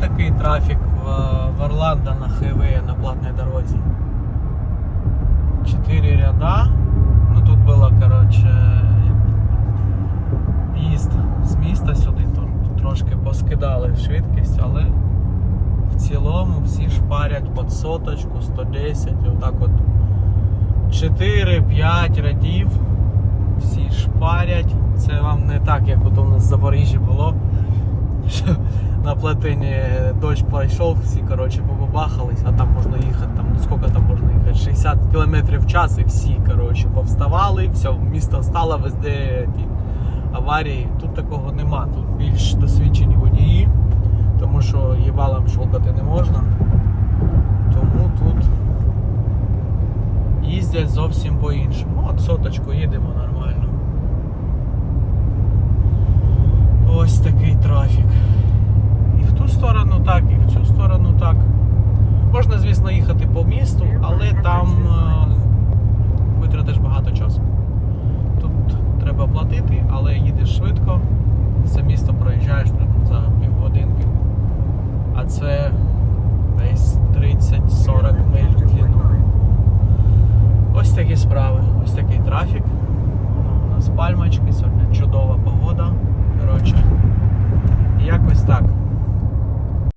Такий трафік в, в Орландо на хайвее на платной дорозі. Чотири ряда. Ну тут було, коротше, їзд з міста сюди, то трошки поскидали швидкість, але в цілому всі шпарять під соточку, 110, отак от 4-5 рядів. Всі шпарять. Це вам не так, як от у нас в Запоріжжі було. Що На платині дощ пройшов, всі коротше побабахались, а там можна їхати, там ну скільки там можна їхати? 60 км в час і всі коротше повставали, все, місто стало везде аварії. Тут такого нема, тут більш досвідчені водії, тому що їбалом шолкати не можна. Тому тут їздять зовсім по-іншому. От соточку їдемо нормально. так.